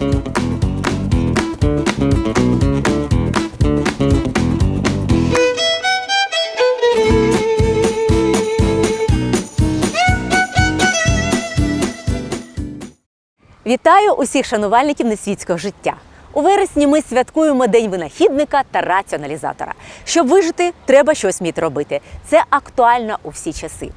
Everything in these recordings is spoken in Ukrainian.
Вітаю усіх шанувальників несвітського життя. У вересні ми святкуємо День винахідника та раціоналізатора. Щоб вижити, треба щось вміти робити. Це актуально у всі часи.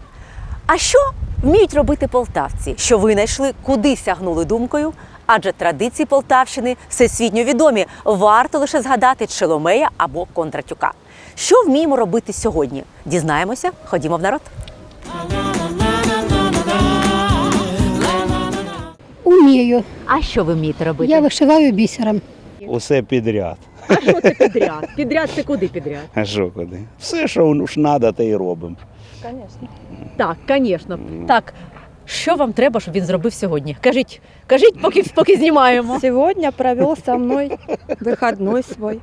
А що вміють робити полтавці, що винайшли, куди сягнули думкою? Адже традиції Полтавщини всесвітньо відомі. Варто лише згадати Челомея або Кондратюка. Що вміємо робити сьогодні? Дізнаємося, ходімо в народ. Умію. А що ви вмієте робити? Я вишиваю бісером. Усе підряд. А що це підряд? Підряд це куди підряд? А що куди? Все, що ж треба, те й робимо. Так, звісно. Так. Що вам треба, щоб він зробив сьогодні? Кажіть, кажіть, поки, поки знімаємо. Сегодня провел со мной выходной свой.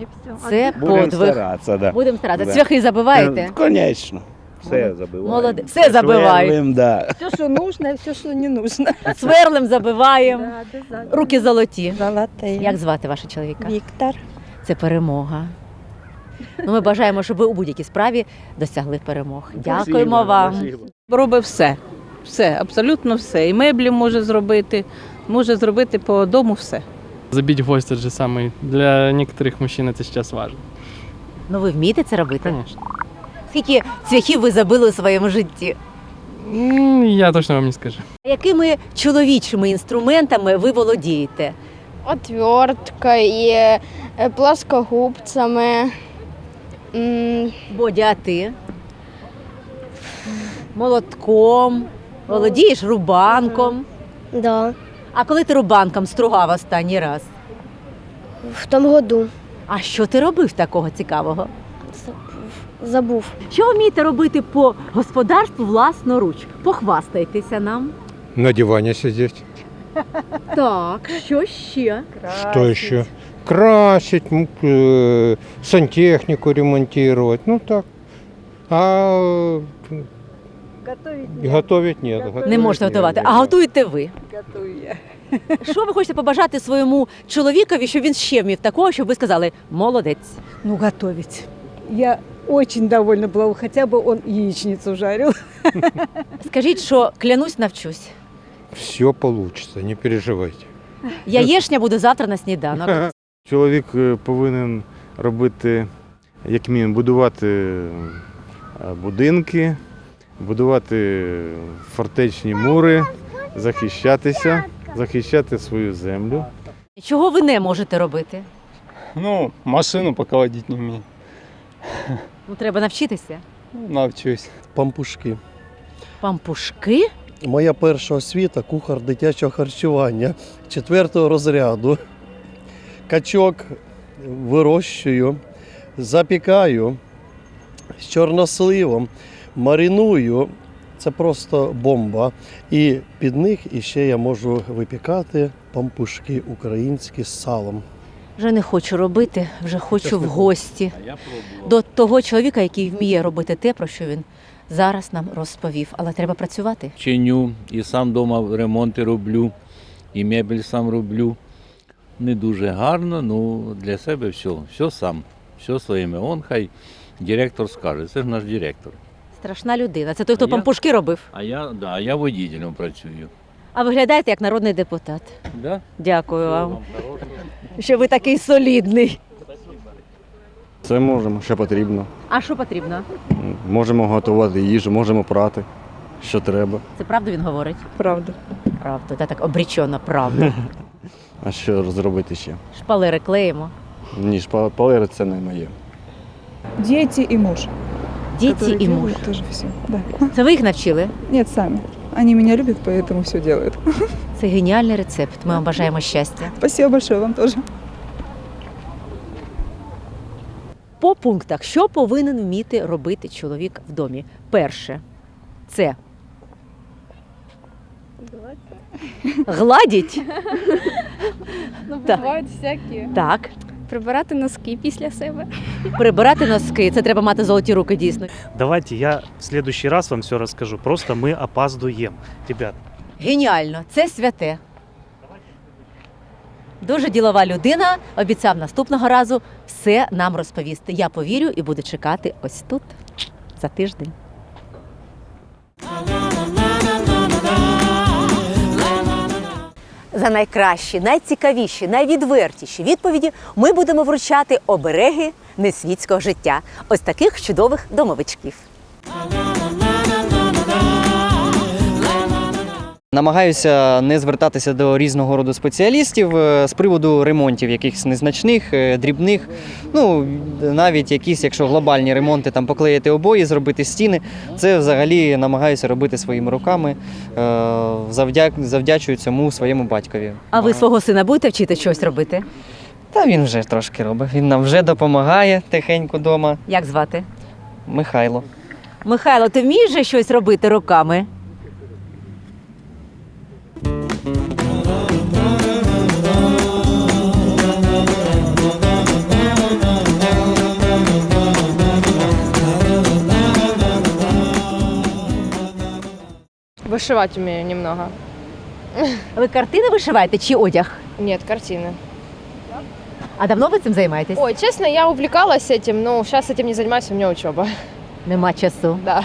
И все. Це Будемо подвиг. старатися, да. Будемо старатися. Да. Цвяхи забиваєте? Звісно. Все забиваємо. Молоде- все забивають. Сверлим, да. Все, что нужно, и все, что не нужно. Сверлем забиваємо. Да, обязательно. Руки золоті. Золотые. Як звати вашого чоловіка? Виктор. Це перемога. Ну, ми бажаємо, щоб ви у будь-якій справі досягли перемог. Дякуємо вам. робить все. Все, абсолютно все. І меблі може зробити, може зробити по дому все. Забить гвоздь тот же самый. Для некоторых мужчин это сейчас важно. Ну ви вмієте це робити? Конечно. Скільки цвяхів ви забили у своєму житті? М, Я точно вам не скажу. Якими чоловічими інструментами ви володієте? отверткою, е, плоскогубцями. м, Бодя, а ти? Молотком. Володієш рубанком. Да, А коли ти рубанком стругав останній раз? в тому году А що ти робив такого цікавого? забув. Що вмієте робити по господарству власноруч? Похвастайтеся нам. На диване сидеть. Так, що ще? Что еще? Красить, м, э, сантехнику ремонтировать. Ну так. А готовить, готовить нет. Не готовить можете нет, готувати. да. А готуєте ви? Що ви хочете побажати своєму чоловікові, щоб він ще вмів такого, щоб ви сказали молодець? Ну, готовить. Я очень довольна была, хотя бы он яичницу жарил. Скажіть, що клянусь, навчусь. Все получится, не переживайте. Яєшня буде завтра на сніданок. Чоловік е, повинен робити, як мінімум, будувати е, будинки, будувати фортечні мури, захищатися, захищати свою землю. Чого ви не можете робити? Ну, машину пока водить не умею. Ну, треба навчитися. Навчусь. Пампушки. Пампушки? Моя перша освіта кухар дитячого харчування четвертого розряду. Качок вирощую, запікаю з чорносливом, мариную. Це просто бомба. І під них іще я можу випікати пампушки українські з салом. Вже не хочу робити, вже хочу в гості. До того чоловіка, який вміє робити те, про що він зараз нам розповів. Але треба працювати. чиню, і сам вдома ремонти роблю, і мебель сам роблю. Не дуже гарно, ну для себе все, все сам, все своїми. Он хай директор скаже, це ж наш директор. Страшна людина. Це той, хто А я- пампушки робив. А я, да, я водителем працюю. А виглядаєте як народний депутат. Да? Дякую вам, що ви такий солідний. Це можемо, що потрібно. А що потрібно? Можемо готувати їжу, можемо прати, що треба. Це правду він говорить? Правда. Правду, та так обрічено, правду. А що зробити ще? Шпалери клеїмо. Ні, шпалери це не моє. Дети и муж. Діти і муж. тоже все. Да. Це ви їх навчили? Нет, сами. Они меня любят, поэтому все делают. Це геніальний рецепт. Ми вам бажаємо щастя. Спасибо большое вам тоже. По пунктах, що повинен вміти робити чоловік в домі? Перше, це гладіть. Так. бувають всякі. Так. Прибирати носки після себе. Прибирати носки. Це треба мати золоті руки, дійсно. Давайте я в следующий раз вам все расскажу. Просто мы опаздуем. Ребят, Геніально, це святе. Дуже ділова людина. Обіцяв наступного разу все нам розповісти. Я повірю і буду чекати ось тут за тиждень. За найкращі, найцікавіші, найвідвертіші відповіді ми будемо вручати обереги несвітського життя. Ось таких чудових домовичків. Намагаюся не звертатися до різного роду спеціалістів е, з приводу ремонтів, якихось незначних, е, дрібних. Ну навіть якісь, якщо глобальні ремонти, там поклеїти обої, зробити стіни. Це взагалі намагаюся робити своїми руками. Е, Завдяк, завдячую цьому своєму батькові. А ви свого сина будете вчити щось робити? Та він вже трошки робить. Він нам вже допомагає тихенько вдома. Як звати? Михайло. Михайло, ти вмієш же щось робити руками? Вышивать умею немного. Ви картини вишиваєте чи одяг? Нет, картины. А давно ви цим займаєтесь? Ой, честно, я увлекалась этим, но сейчас этим не занимаюсь, у меня учеба. Нема часу. Да,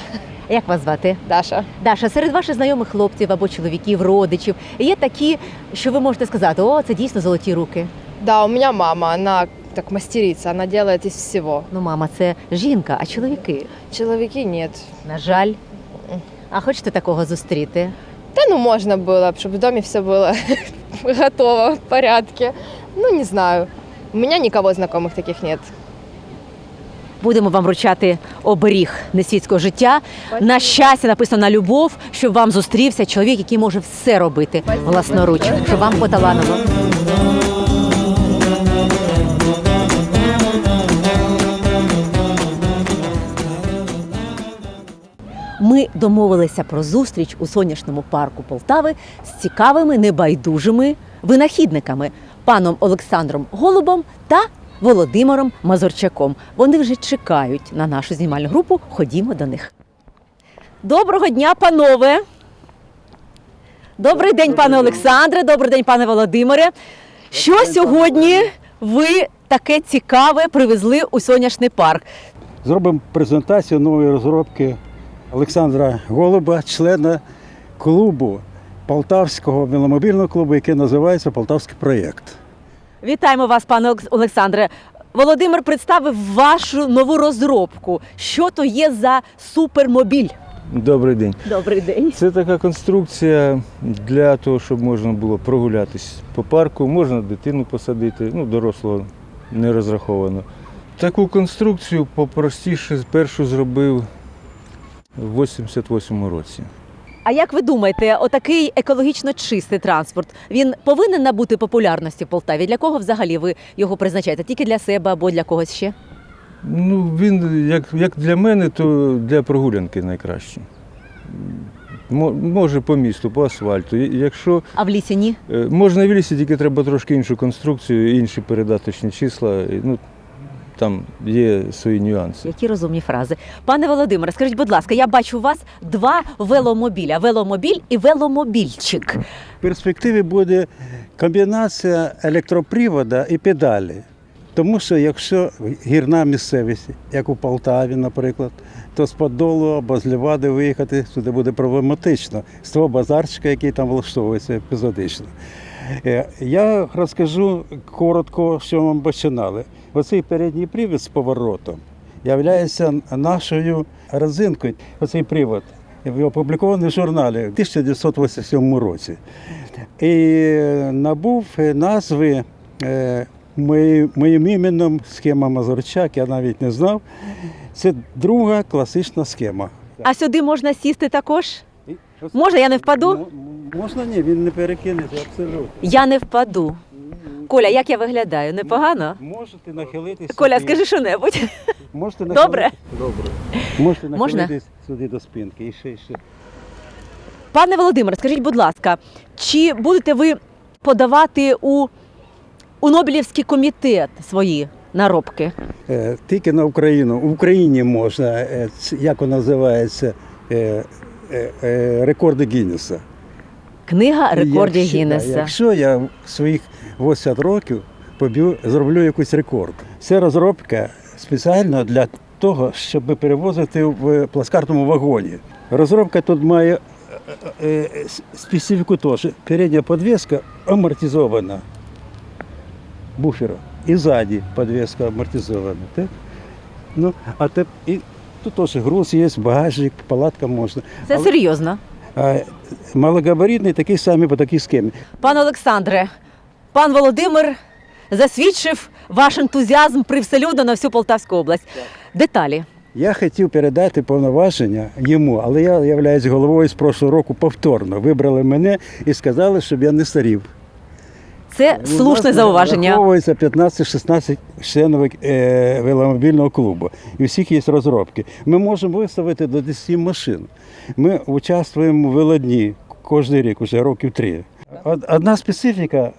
Як вас звати? Даша. Даша, серед ваших знайомих хлопців або чоловіків, родичів є такі, що ви можете сказати, о, це дійсно золоті руки. Да, у меня мама, она так мастерица, она делает из всего. Ну, мама, це жінка, а чоловіки. Человеки нет. На жаль. А хочете такого зустріти? Да ну можно было, чтобы в доме все было готово, в порядке. Ну, не знаю. У меня никого знакомых таких нет. Будемо вам вручати оберіг несвітського життя. На щастя, написано на любов, щоб вам зустрівся чоловік, який може все робити власноруч, щоб вам поталанило. Ми домовилися про зустріч у сонячному парку Полтави з цікавими небайдужими винахідниками паном Олександром Голубом та Володимиром Мазурчаком. Вони вже чекають на нашу знімальну групу. Ходімо до них. Доброго дня, панове! Добрий день, пане Олександре, добрий день, пане Володимире. Що сьогодні ви таке цікаве привезли у сонячний парк? Зробимо презентацію нової розробки Олександра Голуба, члена клубу Полтавського веломобільного клубу, який називається Полтавський проєкт. Вітаємо вас, пане Олександре. Володимир представив вашу нову розробку. Що то є за супермобіль? Добрий день. Добрий день. Це така конструкція для того, щоб можна було прогулятись по парку, можна дитину посадити, ну, дорослого не розраховано. Таку конструкцію попростіше першу зробив в 88-му році. А як ви думаєте, отакий екологічно чистий транспорт він повинен набути популярності в Полтаві? Для кого взагалі ви його призначаєте? Тільки для себе або для когось ще? Ну, він як, як для мене, то для прогулянки найкраще. Мо- Може по місту, по асфальту. Якщо А в лісі ні? Е, Можна в лісі, тільки треба трошки іншу конструкцію, інші передаточні числа. Ну, там є свої нюанси. Які розумні фрази. Пане Володимире, скажіть, будь ласка, я бачу у вас два веломобіля: веломобіль і веломобільчик. В перспективі буде комбінація електропривода і педалі. Тому що якщо гірна місцевість, як у Полтаві, наприклад, то з Подолу або з Лівади виїхати сюди буде проблематично з того базарчика, який там влаштовується епізодично. Е, Я розкажу коротко, що ми починали. Оцей передній привід з поворотом являється нашою родзинкою. Оцей привод опублікований в журналі в 1987 році. І набув назви е, моїм іменем схема Мазурчак, я навіть не знав. Це друга класична схема. А сюди можна сісти також? Можна, я не впаду? Можна ні, він не перекинеться абсолютно. Я не впаду. Коля, як я виглядаю? Непогано? Можете нахилитися. Коля, скажи що-небудь. Можете Добре? Добре. Можете Можна? нахилитись сюди до спинки. І ще, і ще. Пане Володимире, скажіть, будь ласка, чи будете ви подавати у, у Нобелівський комітет свої наробки? Е, Тільки на Україну. В Україні можна, е, ц- як воно називається, е, рекорди Гіннеса. Книга рекордів Якщо- Гіннеса. Якщо я в своїх 80 років поб'ю, зроблю якийсь рекорд. Це розробка спеціально для того, щоб перевозити в плацкартному вагоні. Розробка тут має е, е, специфіку теж. Передня підвіска амортизована буфером. І ззаді підвіска амортизована. Так? Ну, а те, і тут теж груз є, багажник, палатка можна. Це Але- серйозно. а малогабаритний такий самий по такій схемі. Пане Олександре, пан Володимир засвідчив ваш ентузіазм привселюдно на всю Полтавську область. Деталі. Я хотів передати повноваження йому, але я являюсь головою з прошлого року повторно. Вибрали мене і сказали, щоб я не старів. Це слушне зауваження. Враховується 15-16 членів е, веломобільного клубу. І у всіх є розробки. Ми можемо виставити до 10 машин. Ми участвуємо в велодні кожен рік, уже років три. Одна специфіка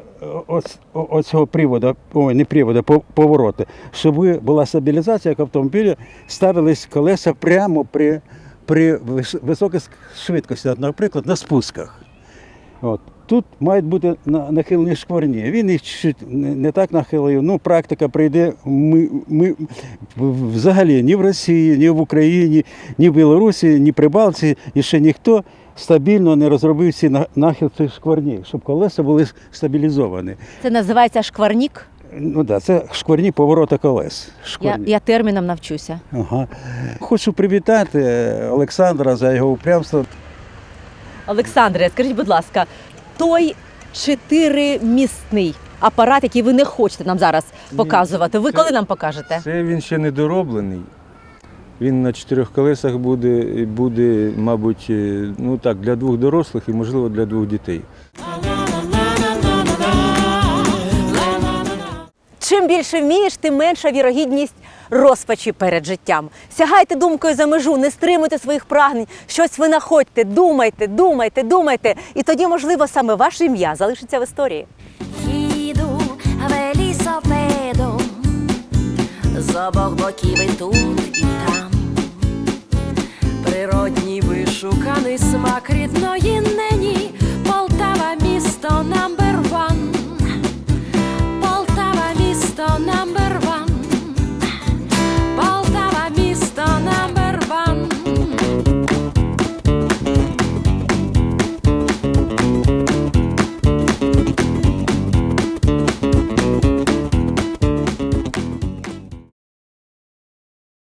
ось- о- цього приводу, ой, не приводу, по- повороту, щоб була стабілізація як автомобіля, ставились колеса прямо при, при високій швидкості, наприклад, на спусках. От. Тут мають бути нахилені шкварні. Він їх чуть не, так нахилив. Ну, практика прийде. Ми, ми взагалі ні в Росії, ні в Україні, ні в Білорусі, ні при Балтії, і ще ніхто стабільно не розробив ці нахил цих шкварні, щоб колеса були стабілізовані. Це називається шкварнік. Ну так, це шкварні поворота колес. Я, я терміном навчуся. Ага. Хочу привітати Олександра за його упрямство. Олександре, скажіть, будь ласка, той чотиримісний апарат, який ви не хочете нам зараз показувати, ви це- коли нам покажете? Це він ще не дороблений. Він на чотирьох колесах буде, буде, мабуть, е, ну так, для двох дорослих і, можливо, для двох дітей. Чим більше вмієш, тим менша вірогідність розпачі перед життям. Сягайте думкою за межу, не стримуйте своїх прагнень, щось винаходьте, думайте, думайте, думайте. І тоді, можливо, саме ваше ім'я залишиться в історії. Їду велісапедом з обох боків і тут, і там. Природній вишуканий смак рідної